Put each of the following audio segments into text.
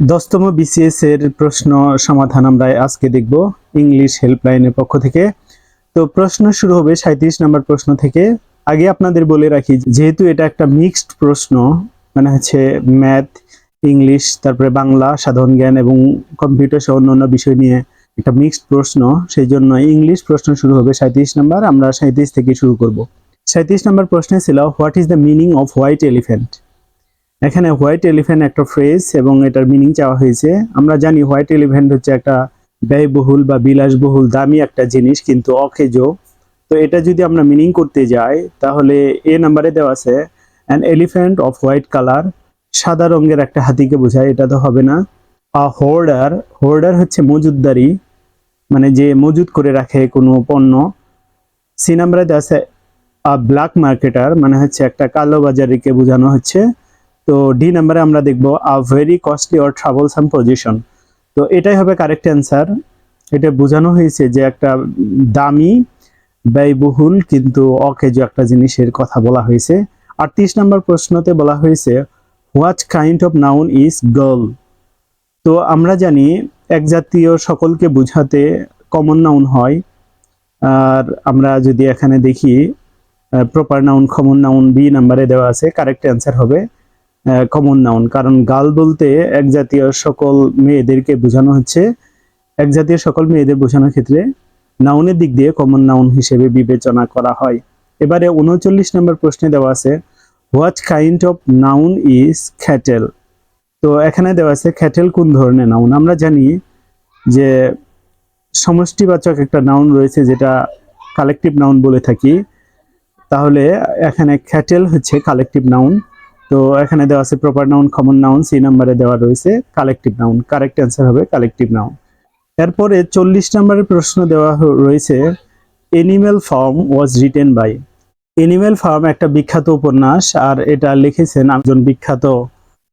দশতম BCS এর প্রশ্ন সমাধান আমরা আজকে দেখব ইংলিশ হেল্পলাইনের পক্ষ থেকে। তো প্রশ্ন শুরু হবে সাঁত্রিশ নম্বর প্রশ্ন থেকে। আগে আপনাদের বলে রাখি, যেহেতু এটা একটা মিক্সড প্রশ্ন মানে হচ্ছে ম্যাথ ইংলিশ তারপরে বাংলা, সাধারণ জ্ঞান এবং কম্পিউটার সহ অন্যান্য বিষয় নিয়ে একটা মিক্সড প্রশ্ন, সেই জন্য ইংলিশ প্রশ্ন শুরু হবে সাঁত্রিশ নম্বর। আমরা সাঁত্রিশ থেকে শুরু করব। সাঁত্রিশ নম্বর প্রশ্নে ছিল what is the meaning of white elephant এখানে হোয়াইট এলিফ্যান্ট একটা ফ্রেজ এবং এটার মিনিং চাওয়া হয়েছে। আমরা জানি হোয়াইট এলিফ্যান্ট হচ্ছে একটা ব্যয়বহুল বা বিলাসবহুল, দামি একটা জিনিস, কিন্তু অকেজ। তো এটা যদি আমরা মিনিং করতে যাই, তাহলে এ নাম্বারে দেওয়া আছে an elephant of white colour সাদা রঙের একটা হাতিকে বোঝায়। এটা তো হবে না। আ হোর্ডার হোর্ডার হচ্ছে মজুদদারি মানে যে মজুদ করে রাখে কোনো পণ্য। সি নাম্বারে দেওয়া আছে আ ব্ল্যাক মার্কেটার মানে হচ্ছে একটা কালো বাজারিকে বোঝানো হচ্ছে। তো ডি নাম্বারে আমরা দেখব a very costly or troublesome position তো এটাই হবে কারেক্ট অ্যান্সার এটা বোঝানো হয়েছে যে একটা দামি, ব্যয়বহুল কিন্তু অকেজ একটা জিনিসের কথা বলা হয়েছে। আর আটত্রিশ নম্বর প্রশ্নতে বলা হয়েছে what kind of noun is girl তো আমরা জানি এক জাতীয় সকলকে বুঝাতে কমন নাউন হয়। আর আমরা যদি এখানে দেখি proper noun common noun B নাম্বারে দেওয়া আছে কারেক্ট অ্যান্সার হবে। কমন নাউন কারণ গাল বলতে এক জাতীয় সকল মেয়েদেরকে বোঝানো হচ্ছে। এক জাতীয় সকল মেয়েদের বোঝানোর ক্ষেত্রে নাউনের দিক দিয়ে কমন নাউন হিসেবে বিবেচনা করা হয়। এবারে উনচল্লিশ নম্বর প্রশ্নে দেওয়া আছে what kind of noun is cattle তো এখানে দেওয়া আছে খ্যাটেল কোন ধরনের নাউন আমরা জানি যে সমষ্টিবাচক একটা নাউন রয়েছে যেটা কালেকটিভ নাউন বলে থাকি। তাহলে এখানে খ্যাটেল হচ্ছে কালেকটিভ নাউন তো এখানে দেওয়া আছে proper noun common noun C নাম্বারে দেওয়া রয়েছে কালেকটিভ নাউন কারেক্ট অ্যান্সার হবে কালেকটিভ নাউন এরপরে চল্লিশ নাম্বারের প্রশ্ন দেওয়া রয়েছে Animal Farm was written by Animal Farm একটা বিখ্যাত উপন্যাস, আর এটা লিখেছেন একজন বিখ্যাত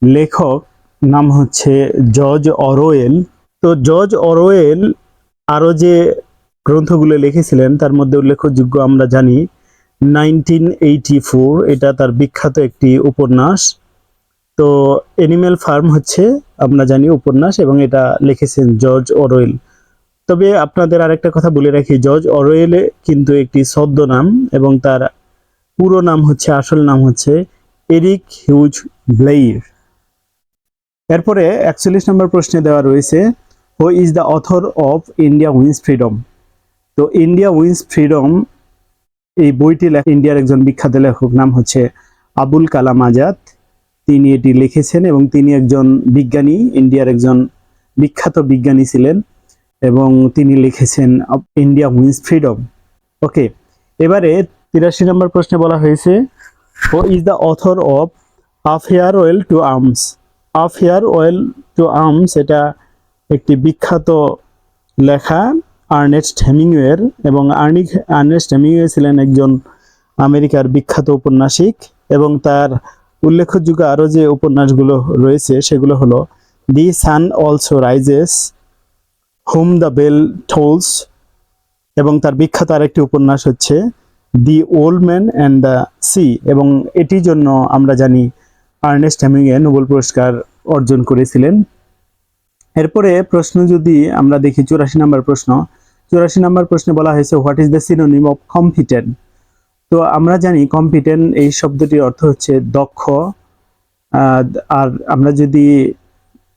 লেখক, নাম হচ্ছে জর্জ অরোয়েল তো জর্জ অরোয়েল আরও যে গ্রন্থগুলো লিখেছিলেন, তার মধ্যে উল্লেখযোগ্য আমরা জানি নাইনটিন এইটি ফোর, এটা তার বিখ্যাত একটি উপন্যাস। তো এনিম্যাল ফার্ম হচ্ছে, আমরা জানি উপন্যাস এবং এটা লিখেছেন জর্জ অরওয়েল তবে আপনাদের আরেকটা কথা বলে রাখি জর্জ অরওয়েলে কিন্তু একটি ছদ্মনাম এবং তার পুরো নাম হচ্ছে, আসল নাম হচ্ছে এরিক হিউজ ব্লেইর এরপরে একচল্লিশ নম্বর প্রশ্নে দেওয়া রয়েছে who is the author of India Wins Freedom তো ইন্ডিয়া উইন্স ফ্রিডম এই বইটি লেখ- ইন্ডিয়ার একজন বিখ্যাত লেখক, নাম হচ্ছে আবুল কালাম আজাদ। তিনি এটি লিখেছেন এবং তিনি একজন বিজ্ঞানী, ইন্ডিয়ার একজন বিখ্যাত বিজ্ঞানী ছিলেন এবং তিনি লিখেছেন ইন্ডিয়া উইন্স ফ্রিডম। ওকে, এবারে তিরাশি নম্বর প্রশ্নে বলা হয়েছে who is the author of A Farewell to Arms A Farewell to Arms এটা একটি বিখ্যাত লেখা। আর্নেস্ট হেমিংওয়ের এবং আর্নিক আর্নেস্ট হেমিংওয়ে ছিলেন একজন আমেরিকার বিখ্যাত উপন্যাসিক এবং তার উল্লেখযোগ্য আরও যে উপন্যাসগুলো রয়েছে সেগুলো হলো The Sun Also Rises, Whom the Bell Tolls এবং তার বিখ্যাত আরেকটি উপন্যাস হচ্ছে The Old Man and the Sea এবং এটির জন্য আমরা জানি আর্নেস্ট হেমিংওয়ে নোবেল পুরস্কার অর্জন করেছিলেন। এরপরে প্রশ্ন যদি আমরা দেখি, চুরাশি নম্বর প্রশ্ন চুরাশি নম্বর প্রশ্নে বলা হয়েছে what is the synonym of competent তো আমরা জানি কম্পিটেন্ট এই শব্দটির অর্থ হচ্ছে দক্ষ। আর আমরা যদি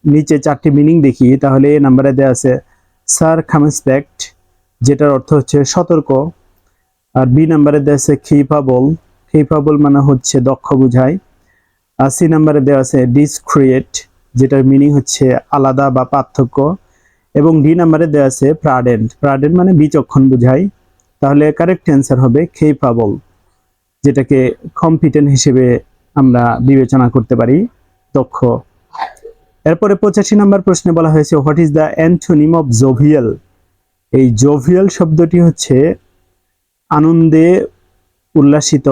নিচে চারটি মিনিং দেখি, তাহলে এ নাম্বারে দেওয়া আছে সার খামেসপেক্ট যেটার অর্থ হচ্ছে সতর্ক। আর বি নাম্বারে দেওয়া আছে খিপাবল খিপাবল মানে হচ্ছে দক্ষ বুঝায়। আর সি নাম্বারে দেওয়া আছে ডিসক্রিয়েট যেটার মিনিং হচ্ছে আলাদা বা পার্থক্য। এবং ডি নাম্বারে দেওয়া আছে প্রাডেন্ট প্রাডেন্ট মানে বিচক্ষণ বুঝায়। তাহলে কারেক্ট অ্যান্সার হবে খেপাবল যেটাকে কম্পিটেন্ট হিসেবে আমরা বিবেচনা করতে পারি, দক্ষ। এরপরে পঁচাশি নম্বর প্রশ্নে বলা হয়েছে what is the antonym of jovial এই জোভিয়াল শব্দটি হচ্ছে আনন্দে উল্লাসিত,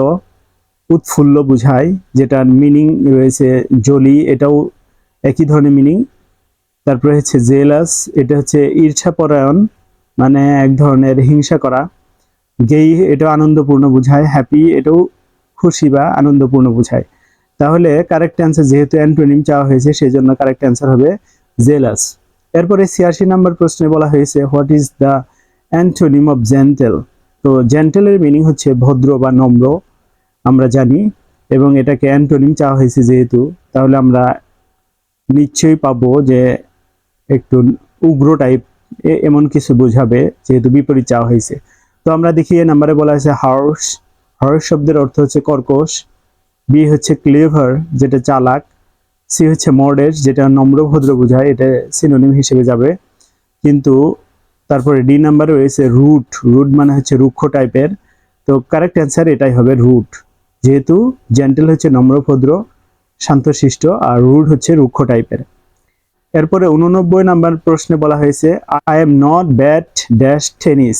উৎফুল্ল বুঝায়, যেটার মিনিং রয়েছে জলি এটাও একই ধরনের মিনিং তারপরে হচ্ছে জেলাস, এটা হচ্ছে ঈর্ষাপরায়ণ মানে এক ধরনের হিংসা করা। গেই এটাও আনন্দপূর্ণ বোঝায় হ্যাপি এটাও খুশি বা আনন্দপূর্ণ বোঝায়। তাহলে কারেক্ট অ্যান্সার যেহেতু অ্যান্টোনিম চাওয়া হয়েছে সেই জন্য কারেক্ট অ্যান্সার হবে জেলাস। এরপরে ছিয়াশি নাম্বার প্রশ্নে বলা হয়েছে what is the antonym of gentle তো জেন্টেলের মিনিং হচ্ছে ভদ্র বা নম্র, আমরা জানি, এবং এটাকে অ্যান্টোনিম চাওয়া হয়েছে যেহেতু, তাহলে আমরা নিশ্চয়ই পাবো যে একটু উগ্র টাইপ এমন কিছু বোঝাবে, যেহেতু বিপরীত চাওয়া হয়েছে। তো আমরা দেখি এ নাম্বারে বলা হয়েছে হার্স হার্স শব্দের অর্থ হচ্ছে কর্কশ বি হচ্ছে ক্লেভার যেটা চালাক সি হচ্ছে মডেস্ট যেটা নম্র ভদ্র বোঝায়, এটা সিনোনিম হিসেবে যাবে। কিন্তু তারপরে ডি নাম্বারে রয়েছে রুট রুট মানে হচ্ছে রুক্ষ টাইপের তো কারেক্ট অ্যান্সার এটাই হবে রুট যেহেতু জেন্টেল হচ্ছে নম্রভদ্র শান্তশিষ্ট, আর রুড হচ্ছে রুক্ষ টাইপের এরপরে উননব্বই নাম্বার প্রশ্নে বলা হয়েছে I am not bad dash tennis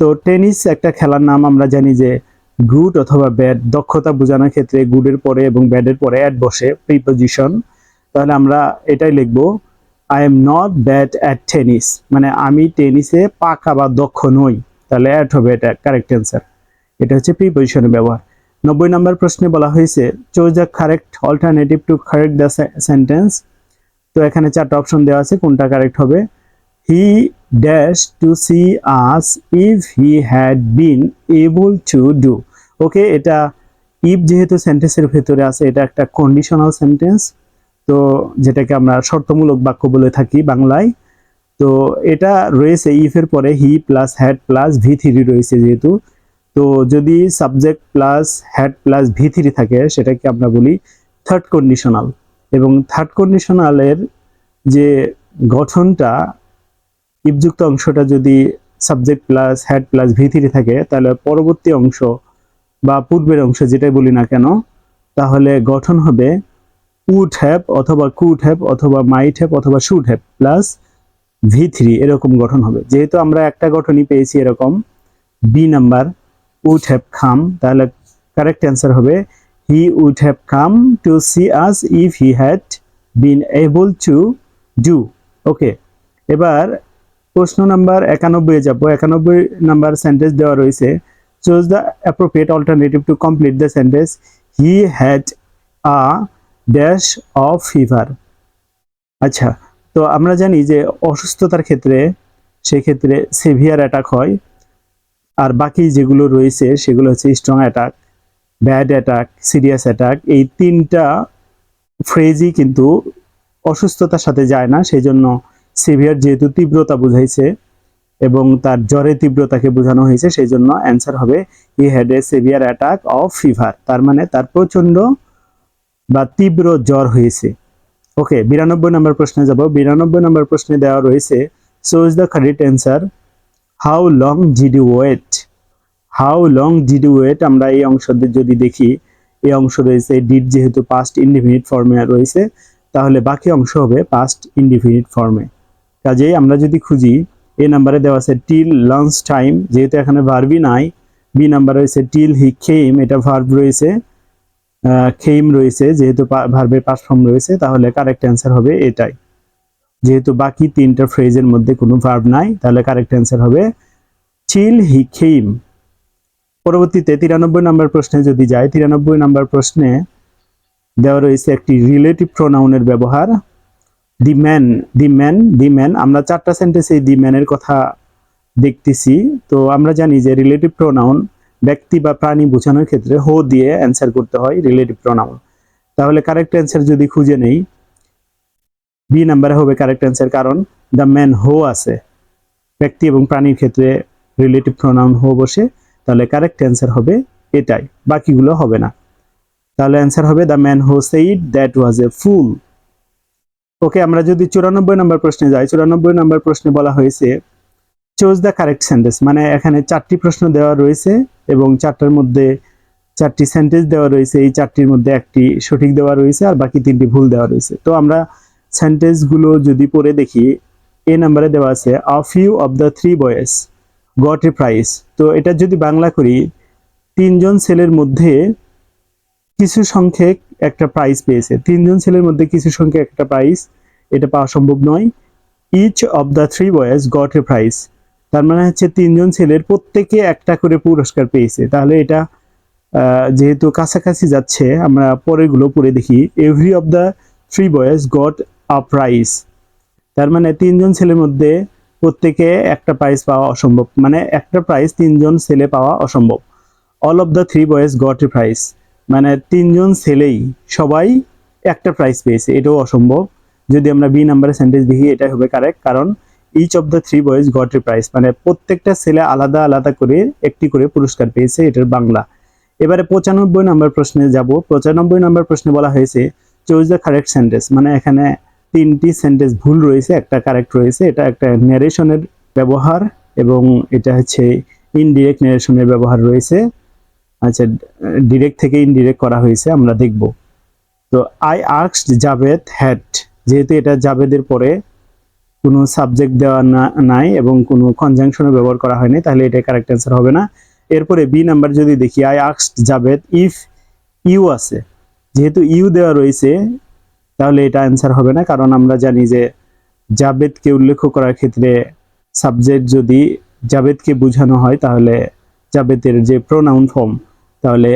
তো টেনিস একটা খেলার নাম আমরা জানি যে গুড অথবা ব্যাট দক্ষতা বোঝানোর ক্ষেত্রে গুডের পরে এবং ব্যাডের পরে অ্যাড বসে প্রিপোজিশন তাহলে আমরা এটাই লিখব I am not bad at tennis মানে আমি টেনিসে পাকা বা দক্ষ নই। তাহলে অ্যাড হবে এটা কারেক্ট অ্যান্সার এটা হচ্ছে প্রিপোজিশনের ব্যবহার। নব্বই নম্বর প্রশ্নে বলা হয়েছে choose the correct alternative to correct the sentence তো এখানে চারটা অপশন দেওয়া আছে, কোনটা কারেক্ট হবে? He dash to see as if he had been able to do okay এটা ইফ যেহেতু সেন্টেন্সের ভেতরে আছে, এটা একটা কন্ডিশনাল সেন্টেন্স তো যেটাকে আমরা শর্তমূলক বাক্য বলে থাকি বাংলায়। তো এটা রয়েছে ইফের পরে he plus had plus V three রয়েছে যেহেতু। তো যদি subject plus had plus V three থাকে, সেটাকে আমরা বলি থার্ড কন্ডিশনাল থার্ড কন্ডিশনালের যে গঠনটা ইপযুক্ত অংশটা যদি subject plus had plus V three থাকে, তাহলে পরবর্তী অংশ বা পূর্বের অংশ যেটাই বলি না কেন, তাহলে গঠন হবে উড হ্যাপ অথবা কুড হ্যাপ অথবা মাইট হ্যাপ অথবা should have plus V three এরকম গঠন হবে। যেহেতু আমরা একটা গঠনই পেয়েছি এরকম বি নাম্বার উড হ্যাভ খাম তাহলে কারেক্ট অ্যান্সার হবে he would have come to see as if he had been able to do okay এবার প্রশ্ন নাম্বার একানব্বই যাব। একানব্বই নাম্বার সেন্টেন্স দেওয়া রয়েছে। Choose the appropriate alternative to complete the sentence he had a dash of fever আচ্ছা তো আমরা জানি যে অসুস্থতার ক্ষেত্রে, সেক্ষেত্রে সেভিয়ার অ্যাটাক হয়। আর বাকি যেগুলো রয়েছে, সেগুলো হচ্ছে strong attack bad attack serious attack এই তিনটা ফ্রেজই কিন্তু অসুস্থতার সাথে যায় না। সেই জন্য সিভিয়ার যেহেতু তীব্রতা বুঝাইছে এবং তার জ্বরের তীব্রতাকে বোঝানো হয়েছে সেই জন্য অ্যান্সার হবে he had a severe attack of fever তার মানে তার প্রচণ্ড বা তীব্র জ্বর হয়েছে। ওকে, বিরানব্বই নম্বর প্রশ্নে যাব। বিরানব্বই নম্বর প্রশ্নে দেওয়া রয়েছে so is the correct answer how long you wait how long did wait আমরা এই অংশদের যদি দেখি, এই অংশ রয়েছে ডিড যেহেতু পাস্ট ইনডিফিনিট ফর্মে রয়েছে, তাহলে বাকি অংশ হবে পাস্ট ইনডিফিনিট ফর্মে কাজেই আমরা যদি খুঁজি, এ নাম্বারে দেওয়া আছে টিল লাঞ্চ টাইম যেহেতু এখানে ভার্বই নাই বি নাম্বারে রয়েছে টিল হি খেইম এটা ভার্ব রয়েছে খেইম রয়েছে, যেহেতু ভার্বের পাস ফর্ম রয়েছে, তাহলে কারেক্ট অ্যান্সার হবে এটাই। যেহেতু বাকি তিনটা ফ্রেজের মধ্যে কোনো ভার্ব নাই, তাহলে কারেক্ট অ্যান্সার হবে টিল হি খেইম পরবর্তীতে তিরানব্বই নম্বর প্রশ্নে যদি যাই, তিরানব্বই নম্বর প্রশ্নে দেওয়া রয়েছে একটি রিলেটিভ প্রোনাউনের ব্যবহার। The man the man the man আমরা চারটা সেন্টেন্সে দি ম্যানের কথা দেখতেছি। তো আমরা জানি যে রিলেটিভ প্রোনাউন ব্যক্তি বা প্রাণী বোঝানোর ক্ষেত্রে হো দিয়ে অ্যান্সার করতে হয় রিলেটিভ প্রোনাউন তাহলে কারেক্ট অ্যান্সার যদি খুঁজে নেই বি নাম্বারে হবে কারেক্ট অ্যান্সার কারণ দ্য ম্যান হো আছে। ব্যক্তি এবং প্রাণীর ক্ষেত্রে রিলেটিভ প্রোনাউন হো বসে। তাহলে কারেক্ট অ্যান্সার হবে এটাই, বাকিগুলো হবে না। তাহলে অ্যান্সার হবে the man who said that was a fool okay আমরা যদি চুরানব্বই নম্বর প্রশ্নে যাই, চুরানব্বই নম্বর প্রশ্নে বলা হয়েছে চোজ দ্য কারেক্ট সেন্টেন্স মানে এখানে চারটি প্রশ্ন দেওয়া রয়েছে এবং চারটার মধ্যে চারটি সেন্টেন্স দেওয়া রয়েছে, এই চারটির মধ্যে একটি সঠিক দেওয়া রয়েছে আর বাকি তিনটি ভুল দেওয়া রয়েছে। তো আমরা সেন্টেন্সগুলো যদি পড়ে দেখি, এ নাম্বারে দেওয়া আছে a few of the three boys got a prize তো এটা যদি বাংলা করি, তিনজন ছেলের মধ্যে কিছু সংখ্যক একটা প্রাইজ পেয়েছে। তিনজন ছেলের মধ্যে কিছু সংখ্যক একটা প্রাইজ এটা পাওয়া সম্ভব নয়। Each of the three boys got a prize তার মানে হচ্ছে তিনজন ছেলের প্রত্যেকে একটা করে পুরস্কার পেয়েছে। তাহলে এটা যেহেতু কাছাকাছি যাচ্ছে, আমরা পরেরগুলো পড়ে দেখি। Every of the three boys got a prize তার মানে তিনজন ছেলের মধ্যে প্রত্যেকে একটা প্রাইজ পাওয়া অসম্ভব। মানে একটা প্রাইজ তিনজন ছেলে পাওয়া অসম্ভব। All of the three boys got a prize মানে তিনজন ছেলেই সবাই একটা প্রাইজ পেয়েছে। এটাও অসম্ভব। যদি আমরা বি নাম্বারের সেন্টেন্স দেখি, এটা হবে কারেক্ট কারণ each of the three boys got a prize মানে প্রত্যেকটা ছেলে আলাদা আলাদা করে একটি করে পুরস্কার পেয়েছে, এটার বাংলা। এবারে পঁচানব্বই নম্বর প্রশ্নে যাব। পঁচানব্বই নম্বর প্রশ্নে বলা হয়েছে চুজ দ্য কারেক্ট সেন্টেন্স মানে এখানে তিনটি সেন্টেন্স ভুল রয়েছে, একটা কারেক্ট রয়েছে, এটা একটা ন্যারেশনের ব্যবহার এবং এটা হচ্ছে ইনডিরেক্ট ন্যারেশনের ব্যবহার রয়েছে। আচ্ছা ডিরেক্ট থেকে ইনডিরেক্ট করা হয়েছে, আমরা দেখব। তো আই আক্সড জাভেদ হ্যাট যেহেতু এটা জাভেদের পরে কোনো সাবজেক্ট দেওয়া না, নাই এবং কোনো কনজাংশনের ব্যবহার করা হয়নি, তাহলে এটা কারেক্ট অ্যান্সার হবে না। এরপরে বি নাম্বার যদি দেখি আই আক্সড জাভেদ ইফ ইউ আছে। যেহেতু ইউ দেওয়া রয়েছে তাহলে এটা অ্যান্সার হবে না, কারণ আমরা জানি যে জাবেদকে উল্লেখ করার ক্ষেত্রে সাবজেক্ট যদি জাবেদকে বোঝানো হয়, তাহলে জাবেদের যে প্রোনাউন ফর্ম তাহলে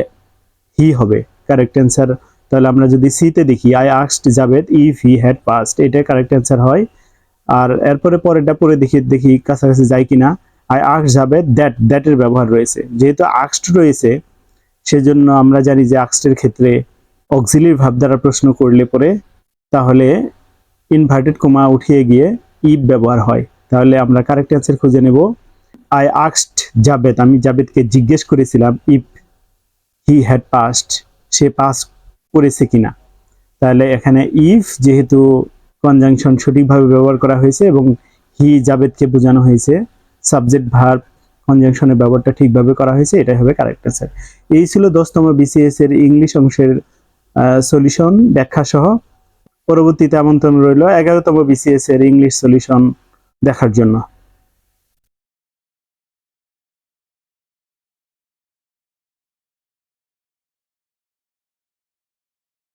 হি হবে। কারেক্ট অ্যান্সার তাহলে আমরা যদি সিতে দেখি I আক্সড Javed if he had passed এটা কারেক্ট অ্যান্সার হয়। আর এরপরে পরেরটা পরে দেখি দেখি কাছাকাছি যায় কিনা। আই আক্স জাবেদ দ্যাট দ্যাটের ব্যবহার রয়েছে। যেহেতু আক্সড রয়েছে, সেজন্য আমরা জানি যে আক্সটের ক্ষেত্রে অক্সিলির ভাব দ্বারা প্রশ্ন করলে পরে তাহলে ইনভার্টেড কোমা উঠিয়ে গিয়ে ইফ ব্যবহার হয়। তাহলে আমরা কারেক্ট অ্যান্সার খুঁজে নেব। আই আক্সড জাবেদ আমি জাবেদকে জিজ্ঞেস করেছিলাম ইফ হি হ্যাড পাস্ট সে পাস করেছে কিনা। তাহলে এখানে ইফ যেহেতু কনজাংশন সঠিকভাবে ব্যবহার করা হয়েছে এবং হি জাবেদকে বোঝানো হয়েছে সাবজেক্ট ভার্ব কনজাংশনের ব্যবহারটা ঠিকভাবে করা হয়েছে, এটাই হবে কারেক্ট অ্যান্সার এই ছিল দশতম বিসিএস এর ইংলিশ অংশের সলিউশন ব্যাখ্যা সহ পরবর্তীতে আমন্ত্রণ রইল এগারোতম বিসিএস এর ইংলিশ সলিউশন দেখার জন্য।